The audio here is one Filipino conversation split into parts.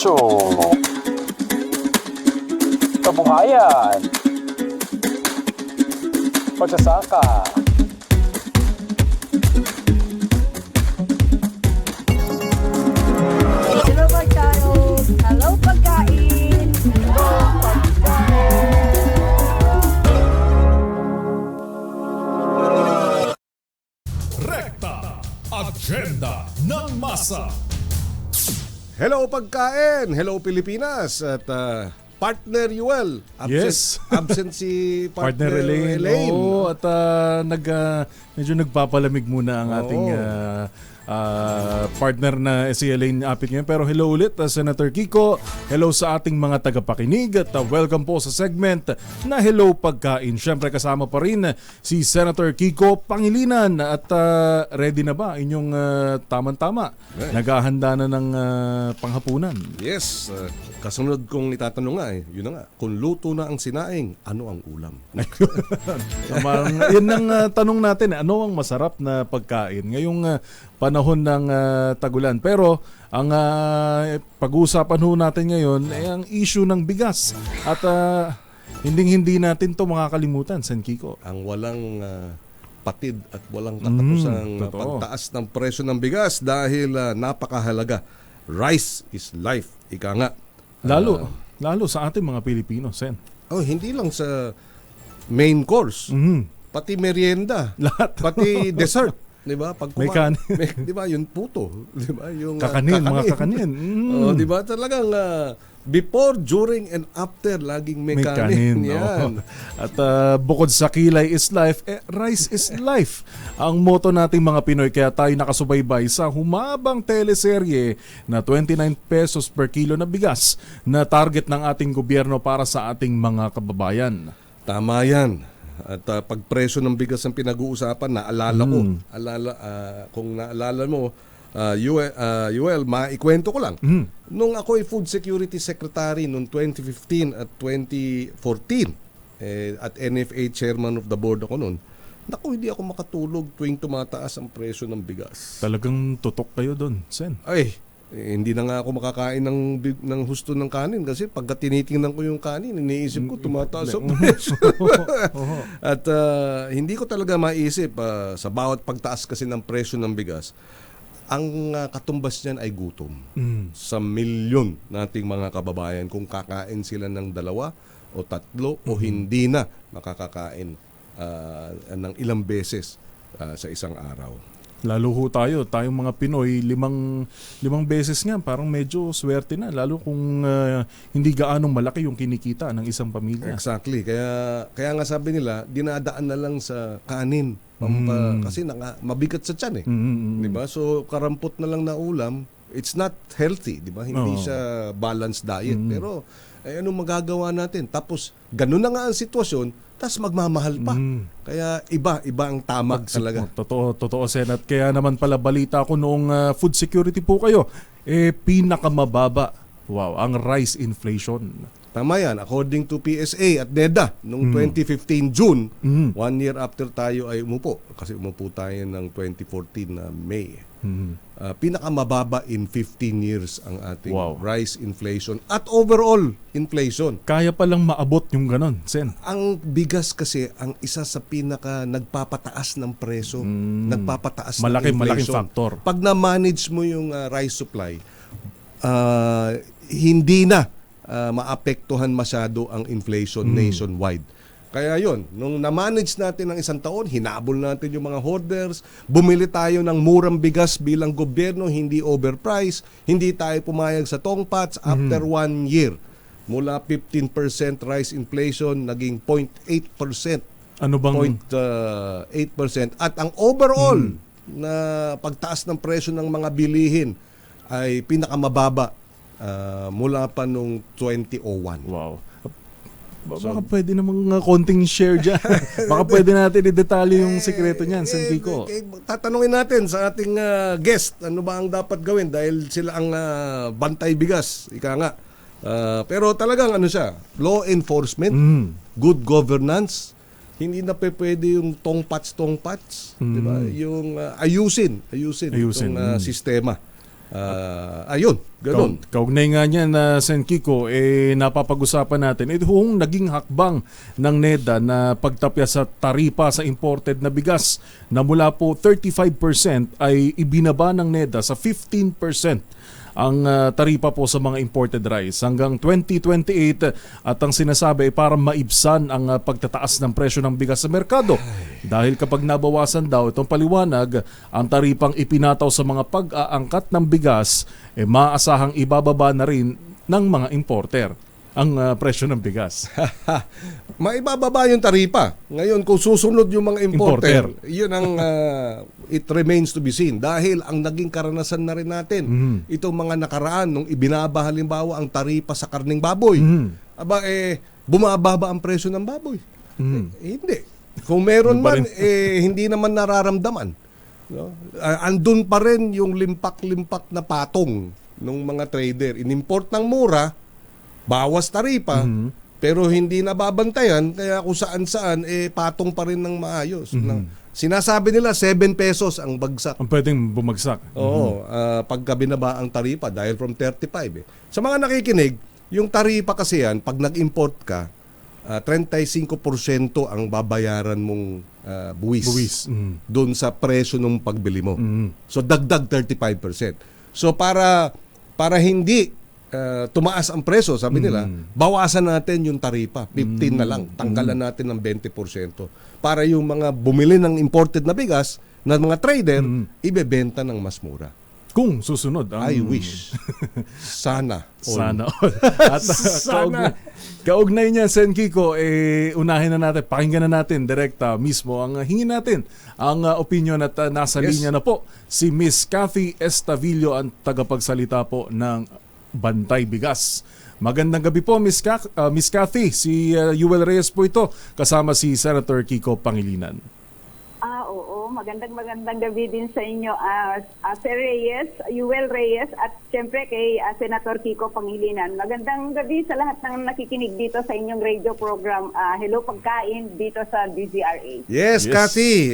puso. Kabuhayan. Pagsasaka. Hello pagkain! Hello Pilipinas! At ah, partner Yuel. Absent, Yes. absent si partner, Partner Elaine. Elaine. Oo, at ah, nag, ah, medyo nagpapalamig muna ang ating Oo. Ah, partner na si Elaine Apit ngayon. Pero hello ulit, ah, Senator Kiko. Hello sa ating mga tagapakinig at ah, welcome po sa segment na Hello Pagkain. Siyempre kasama pa rin si Senator Kiko Pangilinan. At ah, ready na ba inyong ah, tamang-tama? Naghahanda na ng ah, panghapunan. Yes. ah, kasunod kong itatanong nga eh. Yun na nga. Kung luto na ang sinaing, ano ang ulam? Tamang, yun ang ah, tanong natin, eh, ano ang masarap na pagkain ngayong ah, panahon ng ah, tagulan. Pero ang ah, pag-uusapan ho natin ngayon ay ang issue ng bigas. At ah, hindi-hindi natin to makakalimutan, Sen Kiko. ang walang ah, patid at walang katapusang Mm, totoo. pagtaas ng presyo ng bigas dahil ah, napakahalaga. Rice is life. Ika nga. Lalo, lalo sa ating mga Pilipino, Sen. Oh, hindi lang sa main course. Mhm. Pati merienda. Lahat. Pati dessert. Di ba? Pag May kuma- kanin. may- di ba? Yung puto. Di ba? Yung ah, Kakanin, mga kakanin. Mm. Oh, di ba? Talagang ah, before, during, and after, laging may, May kanin. kanin. Yan. oo. At ah, bukod sa kilay is life, eh, rice is life. Ang motto nating mga Pinoy kaya tayo nakasubaybay sa humabang teleserye na 29 pesos per kilo na bigas na target ng ating gobyerno para sa ating mga kababayan. Tama yan. At ah, pag presyo ng bigas ang pinag-uusapan, naalala ko. Mm. Alala, ah, kung naalala mo, uh, Yuel, ah, Yuel, maikwento ko lang. Mm. Nung ako ay Food Security Secretary noong 2015 at 2014, eh, at NFA Chairman of the Board ako noon, naku, hindi ako makatulog tuwing tumataas ang presyo ng bigas. Talagang tutok kayo doon, Sen. Ay, eh, hindi na nga ako makakain ng, ng husto ng kanin kasi pagka tinitingnan ko yung kanin, iniisip ko tumataas ang presyo. At ah, hindi ko talaga maisip ah, sa bawat pagtaas kasi ng presyo ng bigas, ang ah, katumbas niyan ay gutom Mm. sa milyon nating mga kababayan kung kakain sila ng dalawa o tatlo o hindi na makakakain ah, ng ilang beses ah, sa isang araw. Lalo ho tayo, tayong mga Pinoy, limang, limang beses nga, parang medyo swerte na. Lalo kung ah, hindi gaanong malaki yung kinikita ng isang pamilya. Exactly. Kaya kaya nga sabi nila, dinadaan na lang sa kanin. Pampa, Kasi naka, mabigat sa tiyan eh. Mm, mm, mm. 'Di ba? So karampot na lang na ulam, it's not healthy, 'di ba? Hindi Oo. siya balanced diet. Pero eh, anong magagawa natin? Tapos ganun na nga ang sitwasyon, tapos magmamahal pa. Mm. Kaya iba, iba ang tama talaga. Oh, Totoo, totoo, Sen. At kaya naman pala balita ko noong ah, food security po kayo, eh pinakamababa, wow, ang rice inflation. Tama yan. According to PSA at NEDA, noong 2015 June, Mm. one year after tayo ay umupo. Kasi umupo tayo ng 2014 na May. Mm. Ah, pinakamababa in 15 years ang ating Wow. rice inflation at overall inflation. Kaya palang maabot yung ganon, Sen. Ang bigas kasi ang isa sa pinaka nagpapataas ng preso, nagpapataas Mm. Malaki- ng malaking inflation. factor. Pag na-manage mo yung ah, rice supply, ah, hindi na ah, maapektuhan masyado ang inflation Mm. nationwide. Kaya yon, nung na-manage natin ng isang taon, hinabol natin yung mga hoarders, bumili tayo ng murang bigas bilang gobyerno, hindi overpriced, hindi tayo pumayag sa tongpats Mm-hmm. after one year. Mula 15% rice inflation, naging 0.8%. Ano bang... 0.8% at ang overall Hmm. na pagtaas ng presyo ng mga bilihin ay pinakamababa ah, mula pa nung 2001. Wow. Ba- Baka pwede namang uh, konting share dyan. Baka pwede natin i-detalye yung sikreto niyan, Sen Kiko. Eh, eh, tatanungin natin sa ating ah, guest, ano ba ang dapat gawin dahil sila ang ah, bantay bigas, ika nga. Ah, pero talagang ano siya, law enforcement, Mm. good governance, hindi na pe pwede yung tongpats tongpats, di ba? Yung ah, ayusin, ayusin, Ayusin, itong ah, mm. sistema. Ah, ayun. Ganon. Kau- Kaugnay nga niya na Sen Kiko, eh, napapag-usapan natin, ito hong naging hakbang ng NEDA na pagtapya sa taripa sa imported na bigas na mula po 35% ay ibinaba ng NEDA sa 15% ang ah, taripa po sa mga imported rice. Hanggang 2028 at ang sinasabi ay para maibsan ang ah, pagtataas ng presyo ng bigas sa merkado. Dahil kapag nabawasan daw itong paliwanag ang taripang ipinataw sa mga pag-aangkat ng bigas eh maasahang ibababa na rin ng mga importer ang ah, presyo ng bigas. Maibababa yung taripa. Ngayon, kung susunod yung mga importer, Importer. yun ang uh, it remains to be seen. Dahil ang naging karanasan na rin natin, itong mga nakaraan, nung ibinaba halimbawa ang taripa sa karning baboy, aba eh, bumababa ang presyo ng baboy. Eh, hindi. Kung meron man, eh, hindi naman nararamdaman. No? Ah, andun pa rin yung limpak-limpak na patong ng mga trader. Inimport ng mura, bawas taripa, pero hindi nababantayan, kaya kung saan-saan, eh, patong pa rin ng maayos. Ng- sinasabi nila 7 pesos ang bagsak. Ang pwedeng bumagsak. Oo, ah, pagka binaba ang taripa dahil from 35 eh. Sa mga nakikinig, yung taripa kasi yan, pag nag-import ka, ah, 35% ang babayaran mong ah, buwis, Buwis. Mm. doon sa presyo ng pagbili mo. Mm. So dagdag 35%. So para para hindi ah, tumaas ang presyo, sabi nila, bawasan natin yung taripa, 15 na lang, tanggalan natin ng 20% para yung mga bumili ng imported na bigas na mga trader ibebenta ng mas mura. Kung susunod ang I wish. Sana. all. Sana all. At uh, kaugnay, niya, Sen Kiko, eh, unahin na natin, pakinggan na natin direkta mismo ang uh, hingin natin ang uh, opinion at uh, nasa Yes. linya na po si Miss Kathy Estavillo ang tagapagsalita po ng Bantay Bigas. Magandang gabi po, Miss, Ka- uh, Miss Kathy. Si uh, Yuel Reyes po ito, kasama si Senator Kiko Pangilinan. Magandang magandang gabi din sa inyo, ah, ah, Sir Reyes, Yuel Reyes, at siyempre kay ah, Senator Kiko Pangilinan. Magandang gabi sa lahat ng nakikinig dito sa inyong radio program, ah, Hello Pagkain, dito sa DZRA. Yes, Yes.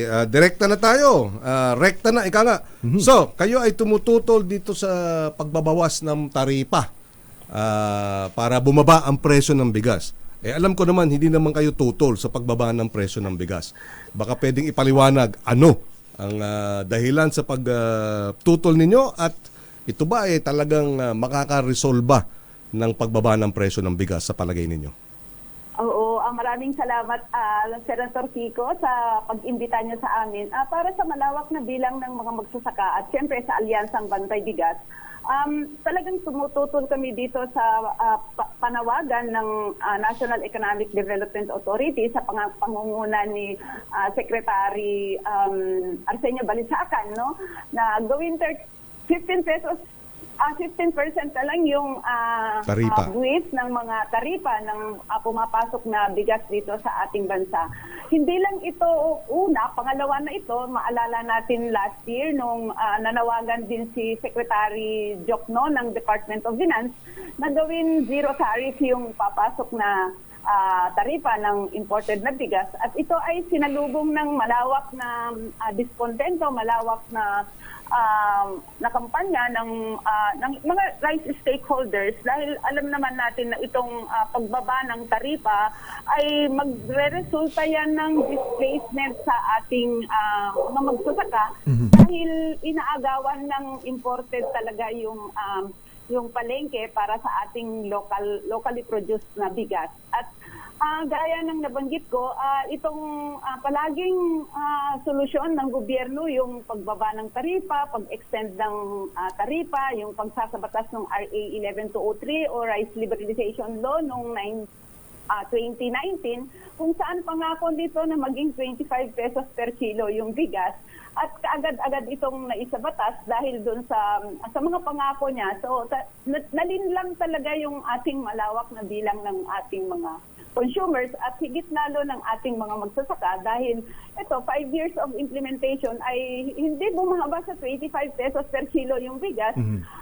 Ah, direkta na tayo. Ah, rekta na, ika nga. So, kayo ay tumututol dito sa pagbabawas ng taripa ah, para bumaba ang presyo ng bigas. Eh alam ko naman, hindi naman kayo tutol sa pagbaba ng presyo ng bigas. Baka pwedeng ipaliwanag ano ang ah, dahilan sa pagtutol ninyo at ito ba eh talagang ah, makakaresolba ng pagbaba ng presyo ng bigas sa palagay ninyo? Oo, ah, maraming salamat ah, Senator Kiko sa pag-imbita niyo sa amin ah, para sa malawak na bilang ng mga magsasaka at siyempre sa Alyansang Bantay Bigas. Um, talagang tumututol kami dito sa ah, pa- panawagan ng ah, National Economic Development Authority sa pang- pangunguna ni ah, Secretary um, Arsenio Balisacan no na gawin thir- 15 pesos ah 15% na lang yung Taripa. ah, buwis ng mga taripa ng ah, pumapasok na bigas dito sa ating bansa. Hindi lang ito una, pangalawa na ito, maalala natin last year nung ah, nanawagan din si Secretary Jokno ng Department of Finance na gawin zero tariff yung papasok na ah, taripa ng imported na bigas. At ito ay sinalubong ng malawak na ah, diskontento, malawak na um, na kampanya ng ah, ng mga rice stakeholders. Dahil alam naman natin na itong ah, pagbaba ng taripa ay magre-resulta yan ng displacement sa ating ah, mga magsasaka. Dahil inaagawan ng imported talaga yung um, yung palengke para sa ating local locally produced na bigas. At Ah, gaya ng nabanggit ko, ah, itong ah, palaging ah, solusyon ng gobyerno yung pagbaba ng taripa, pag-extend ng ah, taripa, yung pagsasabatas ng RA 11203 o Rice Liberalization Law noong 9 ah, 2019 kung saan pangako dito na maging 25 pesos per kilo yung bigas at kaagad-agad itong naisabatas dahil doon sa sa mga pangako niya. So ta, na- nalinlang talaga yung ating malawak na bilang ng ating mga consumers at higit lalo ng ating mga magsasaka dahil ito, 5 years of implementation ay hindi bumaba sa 25 pesos per kilo yung bigas.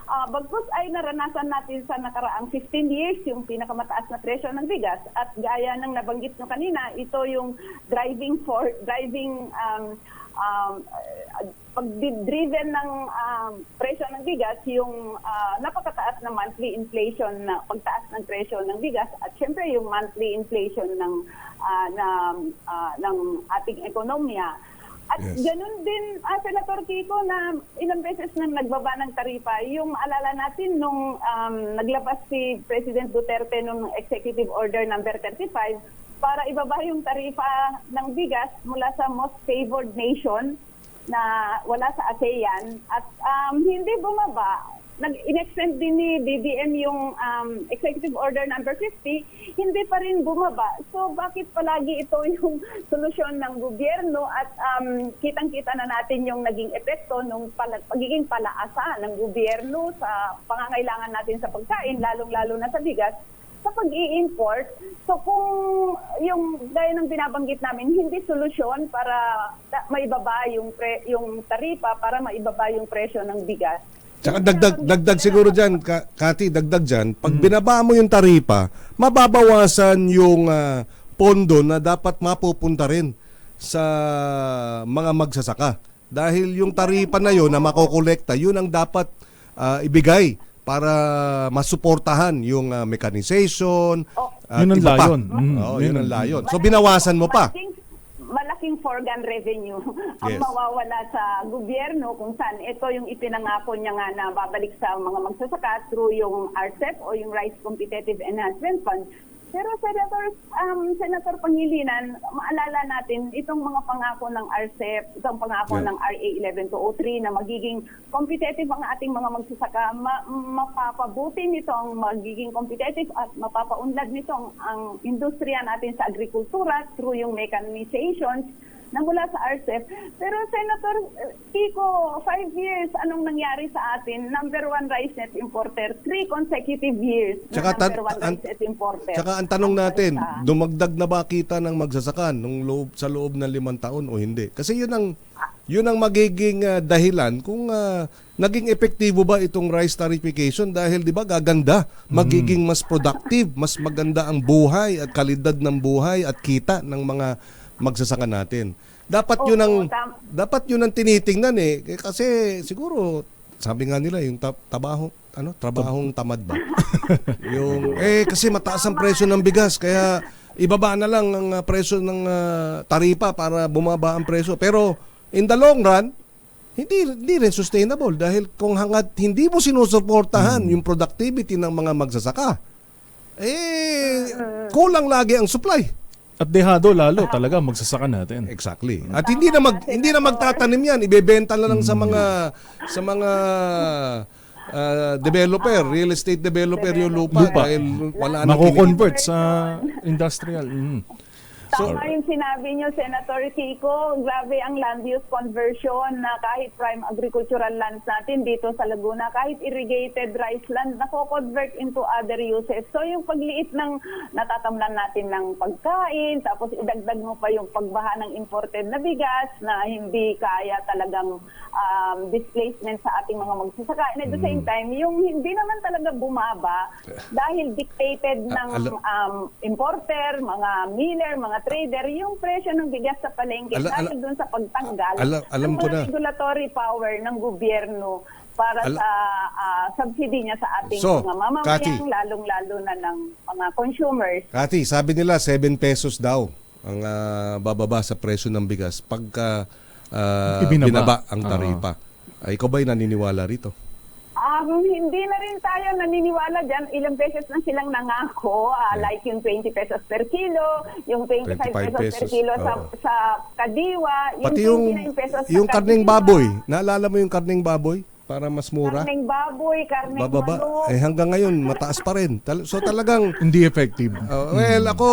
Ah, bagkus ay naranasan natin sa nakaraang 15 years yung pinakamataas na presyo ng bigas at gaya ng nabanggit nyo kanina, ito yung driving for driving um, um, uh, pag-driven ng um, presyo ng bigas, yung ah, napakataas na monthly inflation na pagtaas ng presyo ng bigas at syempre yung monthly inflation ng ah, na, ah, ng ating ekonomiya. At Yes. ganun din, ah, Senator Kiko, na ilang beses nang nagbaba ng taripa, yung maalala natin nung um, naglabas si President Duterte nung Executive Order number 35 para ibaba yung tarifa ng bigas mula sa most favored nation na wala sa ASEAN at um, hindi bumaba. Nag-inextend din ni BBM yung um, Executive Order number 50, hindi pa rin bumaba. So bakit palagi ito yung solusyon ng gobyerno at um, kitang-kita na natin yung naging epekto ng pala- pagiging palaasa ng gobyerno sa pangangailangan natin sa pagkain, lalong-lalo na sa bigas, sa pag-i-import. So kung yung gaya ng binabanggit namin, hindi solusyon para ta- maibaba yung pre, yung taripa para maibaba yung presyo ng bigas. Tsaka dagdag, dagdag siguro dyan, Ka- Kati, dagdag dyan, pag binaba mo yung taripa, mababawasan yung ah, pondo na dapat mapupunta rin sa mga magsasaka. Dahil yung taripa na yun na makokolekta, yun ang dapat ah, ibigay para masuportahan yung ah, mechanization. at Yun ang iba pa. layon. Mm, Oo, yun yun ang layon. So binawasan mo pa. Malaking, malaking foregone revenue ang Yes. mawawala sa gobyerno kung saan ito yung ipinangako niya nga na babalik sa mga magsasaka through yung RCEP o yung Rice Competitive Enhancement Fund. Pero Senator, um, Senator Pangilinan, maalala natin itong mga pangako ng RCEP, itong pangako Yeah. ng RA 11203 na magiging competitive ang ating mga magsasaka, ma- mapapabuti nito ang magiging competitive at mapapaunlad nito ang, ang industriya natin sa agrikultura through yung mechanizations na mula sa RCEP. Pero Senator eh, Kiko, five years, anong nangyari sa atin? Number one rice net importer, three consecutive years Tsaka na number one an- rice net importer. Tsaka ang tanong natin, dumagdag na ba kita ng magsasaka nung loob, sa loob ng limang taon o hindi? Kasi yun ang, yun ang magiging ah, dahilan kung ah, naging epektibo ba itong rice tarification dahil di ba gaganda, magiging mas productive, mas maganda ang buhay at kalidad ng buhay at kita ng mga magsasaka natin. Dapat yun ang tam- dapat yun ang tinitingnan eh. Eh, kasi siguro sabi nga nila yung ta- tabaho ano trabahong tamad ba? Yung eh kasi mataas ang presyo ng bigas kaya ibaba na lang ang ah, presyo ng ah, taripa para bumaba ang presyo. Pero in the long run hindi hindi rin sustainable dahil kung hangad hindi mo sinusuportahan yung productivity ng mga magsasaka eh kulang lagi ang supply At dehado lalo talaga magsasaka natin. Exactly. At hindi na mag hindi na magtatanim 'yan, ibebenta na lang sa mga sa mga ah, developer, real estate developer yung lupa, Lupa. dahil wala nang Mako-convert sa industrial. Mm. Tama yung sinabi niyo, Senator Kiko. Grabe ang land use conversion na kahit prime agricultural lands natin dito sa Laguna, kahit irrigated rice land, nako-convert into other uses. So yung pagliit ng natatamnan natin ng pagkain, tapos idagdag mo pa yung pagbaha ng imported na bigas na hindi kaya talagang um, displacement sa ating mga magsasaka. And at the same time, yung hindi naman talaga bumaba dahil dictated ng um, importer, mga miller, mga trader, yung presyo ng bigas sa palengke Ala- dahil ala- doon sa pagtanggal Ala- alam ng ko na. regulatory power ng gobyerno para Ala- sa ah, subsidy niya sa ating So, mga mamamayan, lalong-lalo na ng mga consumers. Kati, sabi nila 7 pesos daw ang ah, bababa sa presyo ng bigas pagka Ibinaba. binaba ang taripa. Ay, ikaw ba'y naniniwala rito? Um, hindi na rin tayo naniniwala dyan. Ilang beses na silang nangako, ah, like yung 20 pesos per kilo, yung 25, 25 pesos, per pesos, kilo sa, oo. sa kadiwa, yung Pati yung 29 pesos sa yung karning kadiwa, baboy, naalala mo yung karning baboy para mas mura? Karning baboy, karning Bababa. manok. Eh hanggang ngayon mataas pa rin. So talagang Hindi effective. Uh, well, ako,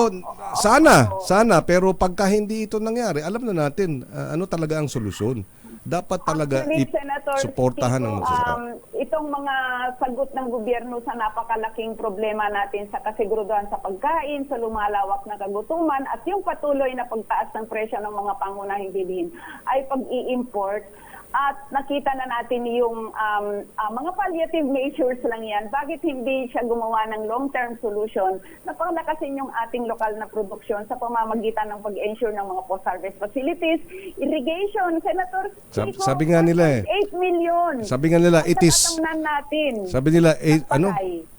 sana, sana, pero pagka hindi ito nangyari, alam na natin uh, ano talaga ang solusyon. Dapat talaga Actually, Senator suportahan ng magsasaka. um, itong mga sagot ng gobyerno sa napakalaking problema natin sa kasiguruduhan sa pagkain, sa lumalawak na kagutuman, at yung patuloy na pagtaas ng presyo ng mga pangunahing bilihin ay pag-i-import at nakita na natin yung um, ah, mga palliative measures lang yan. Bakit hindi siya gumawa ng long-term solution na panglakasin yung ating lokal na produksyon sa pamamagitan ng pag-ensure ng mga post-harvest facilities, irrigation, Senator Sab- sabi nga nila eh. 8 million. Sabi nga nila, it is- natin. Sabi nila, eh, ano?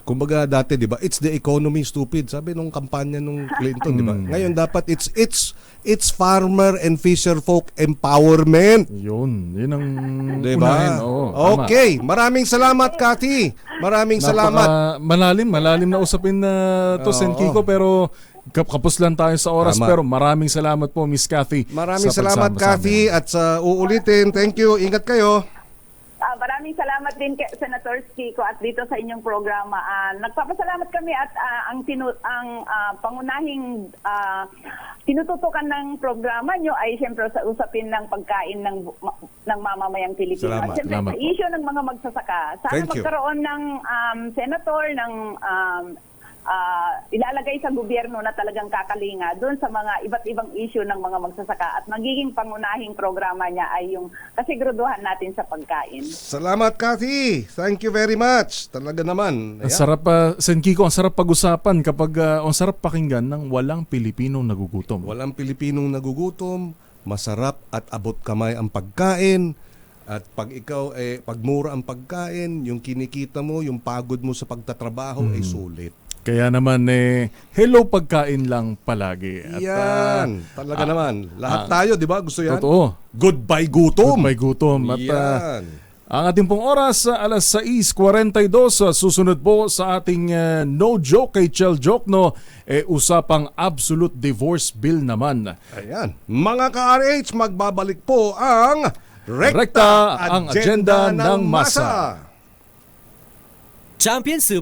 Kumbaga dati, 'di ba? It's the economy stupid. Sabi nung kampanya nung Clinton, 'di ba? Ngayon dapat it's it's it's farmer and fisher folk empowerment. Yun, yun ang 'Di unahin. ba? Oo, tama. okay, maraming salamat Cathy. Maraming salamat. Napaka malalim, malalim na usapin na to, Sen Oo. Kiko, pero kap- kapos lang tayo sa oras. Tama. Pero maraming salamat po, Miss Cathy. Maraming sa salamat pagsama sa Cathy at sa uulitin. Thank you. Ingat kayo. Ah, maraming salamat din kay Senator Kiko at dito sa inyong programa. Ah, nagpapasalamat kami at ah, ang tinu- ang ah, pangunahing ah, tinututukan ng programa nyo ay siyempre sa usapin ng pagkain ng ng mamamayang Pilipino. Salamat. At siyempre Salamat sa issue ng mga magsasaka. Sana Thank you. magkaroon ng um, senator ng um, ah, ilalagay sa gobyerno na talagang kakalinga doon sa mga iba't ibang issue ng mga magsasaka at magiging pangunahing programa niya ay yung kasiguraduhan natin sa pagkain. Salamat Cathy. Thank you very much. Talaga naman. Ang Ayan. sarap pa, Sen Kiko, ang sarap pag-usapan kapag ah, ang sarap pakinggan ng walang Pilipinong nagugutom. Walang Pilipinong nagugutom, masarap at abot kamay ang pagkain. At pag ikaw eh pagmura ang pagkain, yung kinikita mo, yung pagod mo sa pagtatrabaho ay sulit. Kaya naman eh, hello pagkain lang palagi. At, yan, talaga naman. Lahat tayo, 'di ba? Gusto yan? Totoo. Goodbye gutom. May gutom. At yan. ang ating pong oras, ah, alas 6.42, ah, susunod po sa ating ah, no joke kay Chel Jokno, eh, usapang absolute divorce bill naman. Ayan. Mga ka-RH, magbabalik po ang Rekta, Rekta, ang agenda ng masa. masa. Champion Soup